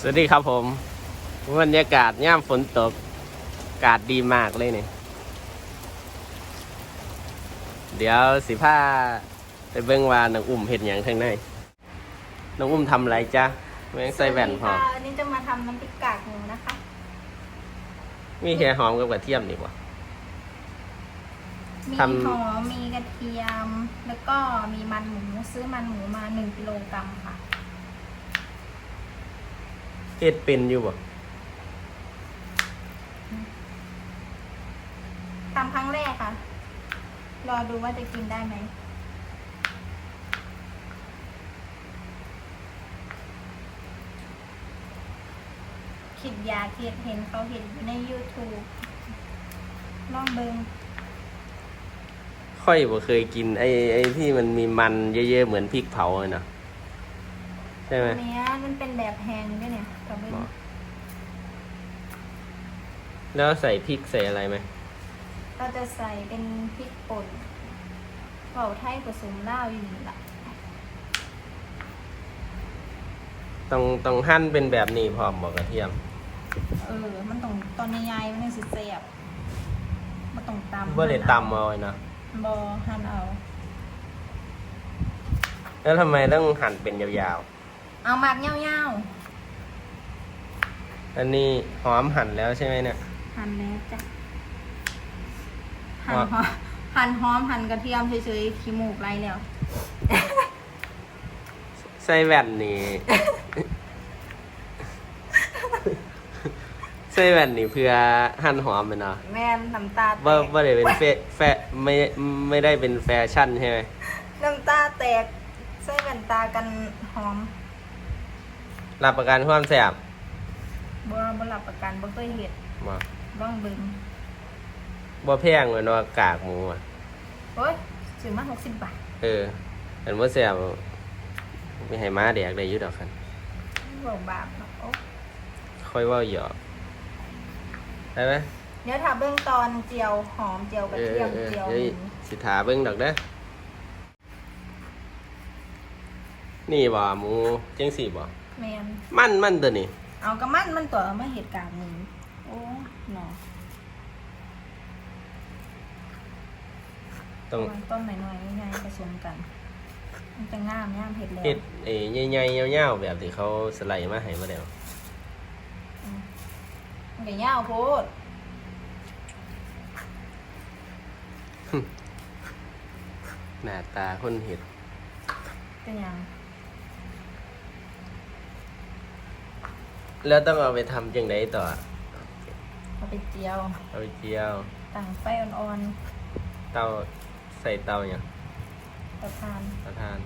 สวัสดีครับผมบรรยากาศย่ามฝนตกอากาศดีมากเลยนี่เดี๋ยวสิผ้าไปเบิ่งว่าน้องอุ้มเห็นอย่างทางในน้องอุ้มทำอะไรจ๊ะแม่งใส่แว่นพอสวัสดีค่ะวันนี้จะมาทำน้ำพริกกากหมูนะคะ มีแค่หอมกับกระเทียมนี่บ่ มีทำ หอมมีกระเทียม แล้วก็มีมันหมูซื้อมันหมูมาหนึ่งกิโลกรัมค่ะ เฮ็ดเป็นอยู่บ่ทำครั้งแรกค่ะ รอดูว่าจะกินได้ไหม คิดอยากเห็นเห็นเขาเห็นอยู่ใน YouTube ลองเบิงค่อยบ่เคยกินไอ้ไอ้ที่มันมีมันเยอะๆเหมือนพริกเผาเลยเนาะ ใช่ไหมอันเนี้ยมันเป็นแบบแห้งด้วยเนี่ยกับเบิงบ่แล้วใส่พริกใส่อะไรไหมเราจะใส่เป็นพริกป่นเป่าไทยผสมลาวอยู่นี่ละต้องต้องหั่นเป็นแบบนี้พร้อมบ่กระเทียม เออ มันต้องตอนนี้ยายมันยังสิเสียบมันต้องตำบ่ได้ตำเอาไว้เนาะบอหั่นเอา แล้วทำไมต้องหั่นเป็นยาว เอาหมักเงาๆอันนี้หอมหั่นแล้วใช่ไหมเนี่ย ๆหั่นแล้วจ้ะหั่นว่าหอมหั่นหอมหั่นกระเทียมเฉยๆขี้มูกไรแล้ว ใส่แว่นนี่ ใส่แว่นนี่เพื่อหั่นหอมมันเนาะแม่นน้ำตาแตว่ากว่าได้เป็นแฟแฟไม่ไม่ได้เป็นแฟชั่นใช่ไหมน้ำตาแตกใส่แว่นตากันหอม รับประกันความแซ่บบ่บ่รับประกันบ่เคยเห็ดบ่บ้องเบึงบ่แพงเหมือนว่ากากหมูอะโอ้ยซื้อมาหกสิบบาท เออเห็นว่าแซ่บไม่ให้ม้าแดกได้อยุ่ดอกคันบ่บาปเนาะโอ้ค่อยเว่าหยอกได้ไหมเดี๋ยวถ้าเบื้องตอนเจียวหอมเจียวกระเออเทียมเออเจียวเฮ้ยหมูสิถาเบิ่งดอกเด้อนี่บ่หมูจังสี่บ่ แมนมันมันตัวนี้เอากระมันมันตัวมาเหตุการณ์หนึ่งโอ้หนอต้องต้นหน่อยๆง่ายๆผสมกัน มันจะง่ามย่ามเผ็ดแล้วเฮ็ดเอ้ใหญ่ๆยาวๆแบบที่เขาสไลด์มาให้มาแล้วมันก็ยาวโพดหน้าตาคนเห็ดเป็นหยัง แล้วต้องเอาไปทำจังไดต่อ เอาไปเจียวเอาไปเจียวตั้งไฟอ่อนเตาใส่เตาอย่างๆประทานประทาน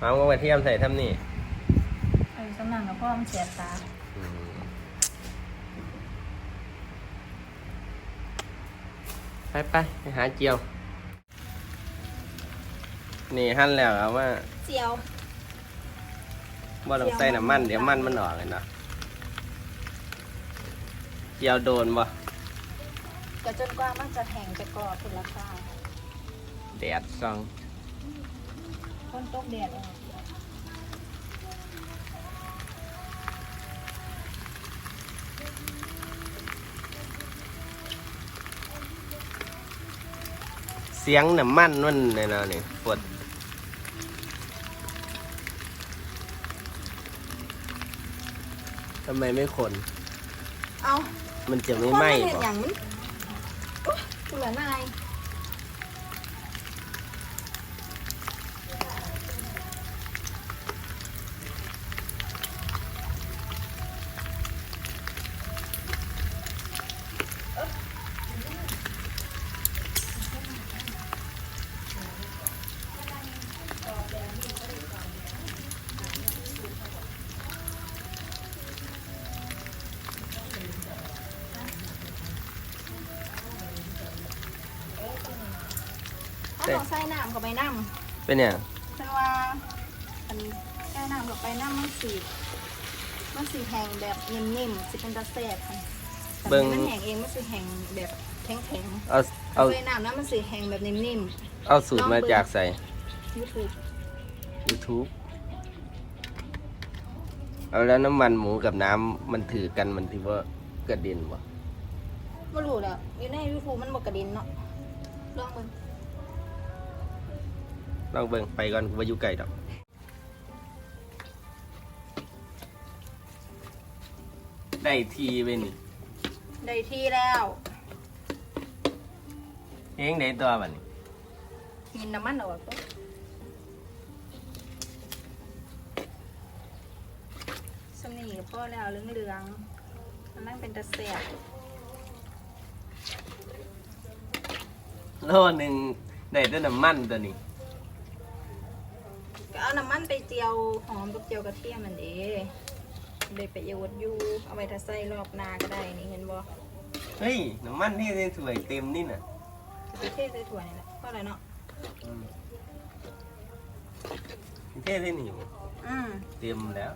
เอากระเทียมใส่ทำนี่เอาสำนักกับพ่อมันเสียตาอืมไปไปไปหาเจียว นี่หั่นแล้วเอาว่าเจียว บ่ต้องใส่น้ำมัน เดี๋ยวมันมันออกเลยเนาะเจียวโดนบ่ก็จนกว่ามันจะแห้งจะกรอบคุณราคาแดดซองต้นตกแดดออกเสียงน้ำมันมันเนี่ยเนาะนี่ปวด ทำไมไม่คน เอามันจะไม่ไหม้คนเห็นป่ะอย่างมันโอ๊ยคุณละนาย ถ้าเราใส่น้ำเข้าไปน้เป็นเนี่ยงำแต่ว่าอันใส่น้ำเข้าไปน้ำมันสีมันสีแห้งแบบนิ่มๆสิเป็นตาแซ่บค่ะแต่มันแห้งเองมันสีแห้งแบบแข็งๆเอาเอาใส่น้ำแล้วมันสีแห้งแบบนิ่มเอาสูตรมาจากใส่ๆยูทูบ YouTube เอาแล้วน้ำมันหมูกับน้ำมันถือกันมันที่ว่ากระเด็นบ่ไม่รู้แล้วอยู่ในยูทูบมันบอกกระเด็นเนาะลองมึง ลองเบิ่งไปก่อนว่าอยู่ไกลดอกได้ทีไปนี่ได้ที่แล้วเฮงได้ตัวบัดนี้มีน้ำมันเอาไว้ปุ๊บสนี่พอแล้วเหลืองๆมันนั่งเป็นตะเสียบโลหนึ่งได้แต่น้ำมันตัวนี้ ก็เอาน้ำมันไปเจียวหอมกับเจียวกระเทียมมันเด้เลยไปโยดอยู่เอาไปทาใส่รอบหนาก็ได้นี่เห็นบ่เฮ้ยน้ำมันที่ในถ้วยเต็มนี่น่ะจะไปเทใส่ถ้วยนี่แหละเพราะอะไรเนาะอืมเท่ที่นี่อืมเต็มแล้ว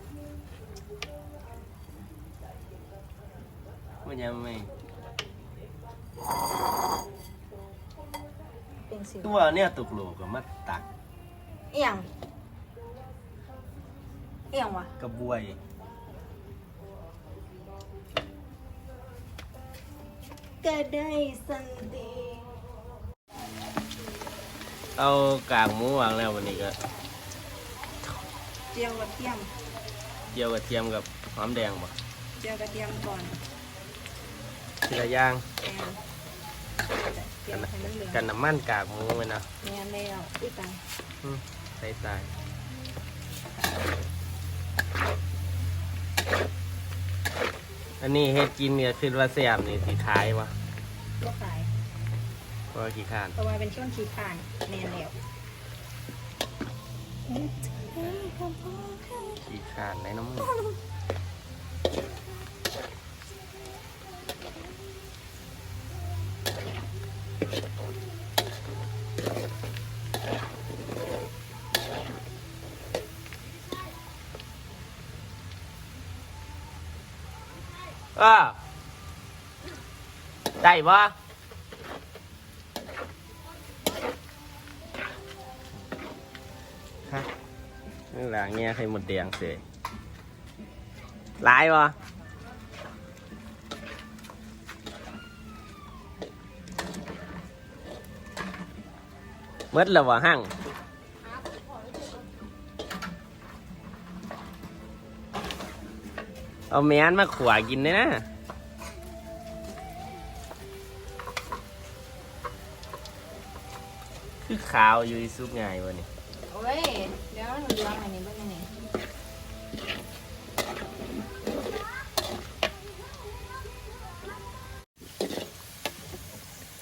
มันยังไม่เป็นสิวตัวเนี่ยตกโลกับมัดตักเอียง เอียงวะกระบวย ก็ได้สันดีเอากากหมูวางแล้ววันนี้ก็เจียวกระเทียมเจียวกระเทียมกับหอมแดงบ่เจียวกระเทียมก่อนทีละอย่างแอนเจียวให้มันเหลืองกันน้ำมันกากหมูไว้นะแม่นแล้วอุ้ยตายอืมใส่ตาย อันนี้เฮ็ดกินเนี่ยคือว่าแซ่บนี่สิขายวะก็ขายเพราะว่าขี้ข้านเพราะว่าเป็นช่วงขี้ข่านแม่นแล้วขี้ข้านในน้ำมือ เออได้ปะฮะนี่หลังเงี้ยใครหมดแดงเสยหลายวะเบิดแล้ววะหั่ง เอาแมนมาขวากินเลยนะคือขาวอยู่ในซุปไงวะนี่โอ้ย เดี๋ยวหนูลองอันนี้บ้างอันนี้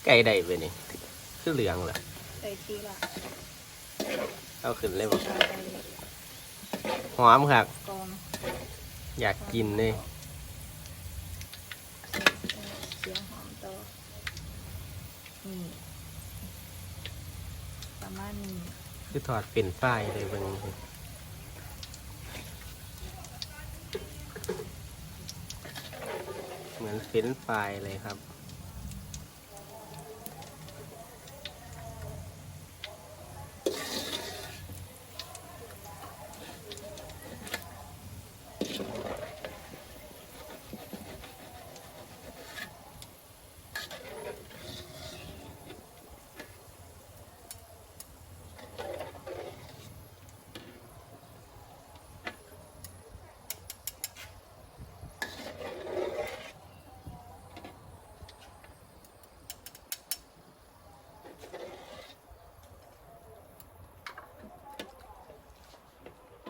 ไก่ได้ไปนี่คือเหลืองเหรอใส่ทีละเอาขึ้นเลยบอกใส่ไปหอมครับกอง อยากกินเลยเสียงหอมต่อนี่ประมาณนี้คือถอดเป็นฝ้ายเลยเบางเหมือนเฟ้นไฟรายเลยครับ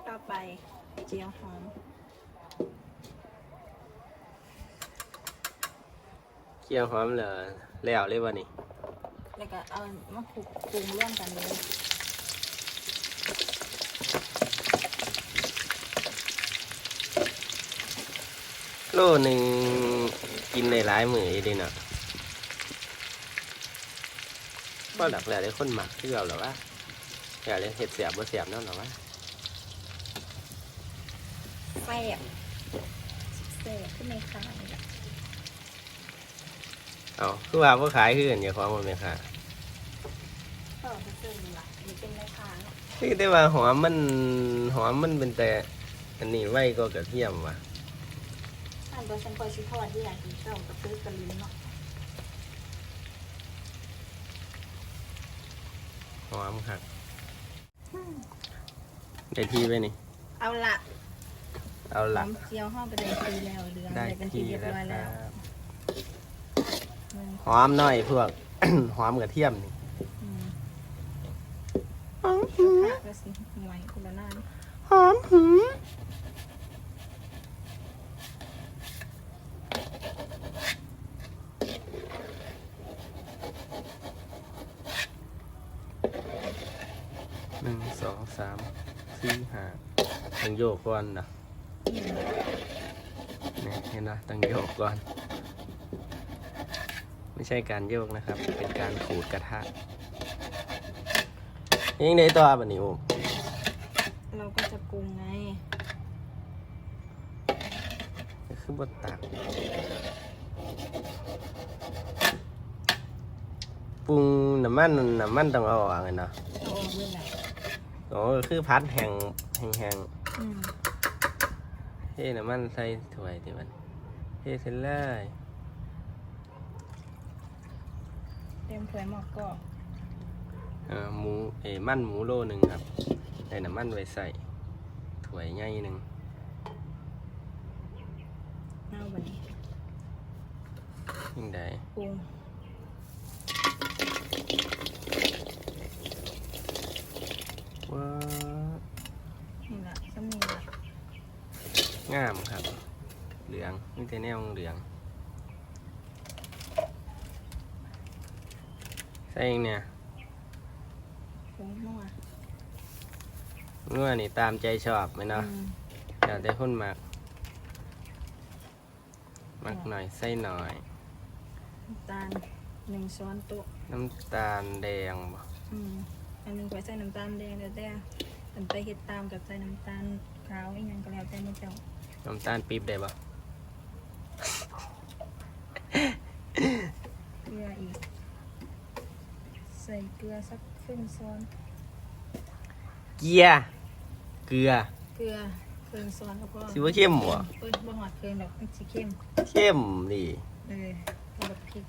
ต่อไป เจียวหอมเคี่ยวหอมเหลอแล้วเลยวะนี่แล้วก็เอามาคลุกปรุงร่วมกันเลยโลหนึ่งกินในหลายมืออยู่ดีเนาะก็หลักแล้วได้คนหมักที่เราหรอวะอยากเลยเห็ดเสียบบ่เสียบนั่นหรอวะ แซ่บแซ่บขึ้นในคางนี่แหละเอาคือว่าบ่ขายคือกันอย่าความมันไหมค่ะก็จะเจอดีละนี่เป็นในคางเนาะคือแต่ว่าหอมมันหอมมันเป็นแต่ อันนี้ไว้ก็กระเทียมว่ะอันเบอร์ฉันคอยชิทอดที่อยากกินเจ้ากับซื้อกระลิ้นเนาะหอมครับได้ที่ไว้นี่ เอาละ เอาหหอลักมเจียวห้องไปเลยทีแล้วเดือนได้เลยเป็นทีที่เรียบแล้วร้อยคแล้รัวบอืมหอมหน่อยพวก หอมกระเทียมนี่อืมผักก็สิหน่วยคนละหน้าหอมหืมหนึ่งสองสามสี่ห้าต้องโยกก่อนนะอืมเนี่ยเห็นนะต้องโยกก่อน ไม่ใช่การโยกนะครับ เป็นการขูดกระทะยังในตัวบันนี้โอมเราก็จะปรุงไงคือบนตักปรุงน้ำมันน้ำมันต้องเอาออกเลยเนาะเอาออกเลยแหละโอ้คือพัดแห้งแห้งแห้งอืม เฮ้น้ำมันใส่ถ้วยที่มัน เฮ้เสร็จเลยเตรียมถ้วยหมอกก็เออหมูเอ้มันหมูโลหนึ่งครับได้น้ำมันไว้ใส่ถ้วยใหญ่หนึ่งเอาบันนี้ยิ่งได้ปรุงว้านี่แหละสำนีละงามครับ เหลืองนี่แต่แนวเหลือง ใส่เองเนี่ยปรุงนัวนัวนี่ตามใจชอบไหมเนาะอืมแล้วแต่คนมักมักหน่อยใส่หน่อยน้ำตาลหนึ่งช้อนโต๊ะน้ำตาลแดงบ่อืมอันหนึงไว้ใส่น้ำตาลแดงแล้วแต่อันไปเฮ็ดตามกับใส่น้ำตาลขาวอีกอย่างก็แล้วแต่ไม่เจ้าน้ำตาลปี๊บได้บ่เกลืออีก ใส่เกลือสักครึ่งช้อน เกียร์เกลือเกลือครึ่งช้อนก็พอสิว่าเข้มบ่เปิ้ลบ่หอดเกินดอกมันสิเข้มเข้มนี่เออเอาแบบพริก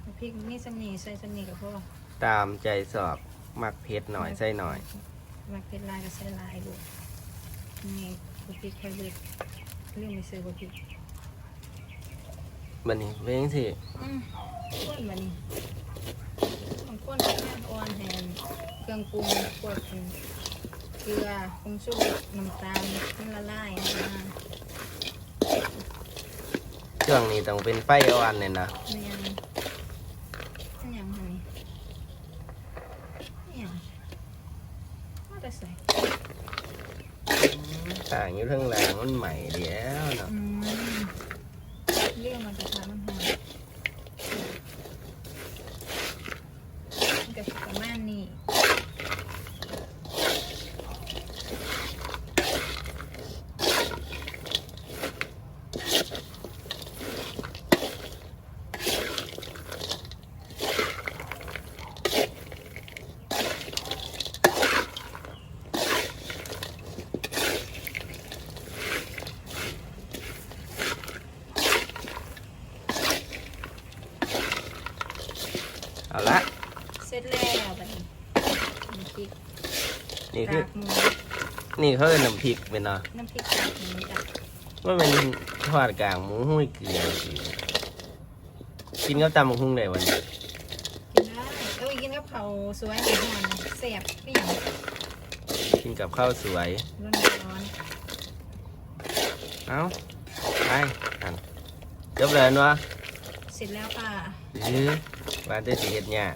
เอาพริกนี่สำนีใส่สำนีกับพ่อตามใจสอบมักเผ็ดหน่อยใส่หน่อยมักเป็นลายก็ใส่ลายดูนี่บักพริกแค่เล็กเรื่องไม่ซื้อบักพริกบันนี้เป็นจังสิอืม ข้นมานี่มันข้นแค่อ่อนแหมเครื่องปรุงพวกเกลือผงชูรสน้ำตาลมันละลายนะช่วงนี้ต้องเป็นไฟอ่อนเลยนะไม่ยังไม่ยังไงไม่ยังว่าแต่ใส่ต่างอยู่เทั้งแรงมันใหม่เดียวเนาะ อืมเรียกมันกระทะมันหอมมันกับประมาณนี้ เอาละ เสร็จแล้วบัดนี้น้ำพริก นี่ ก คือาก หมูนี่เขาเป็นน้ำพริกเป็นเนาะน้ำพริกกากหมูจ้ะว่าเป็นทอดกลางหมูห้อยเกลือสิกินกับตำบักหุ่งได้วันนี้กินได้เอ้ยกินกับเผาวสวยหอมๆแซ่บไม่หยังกินกับข้าวสวย ร้อนๆเอาไปอันจบเลยเนาะเสร็จแล้วค่ะหรือว่าได้สิเฮ็ดเนี่ยาก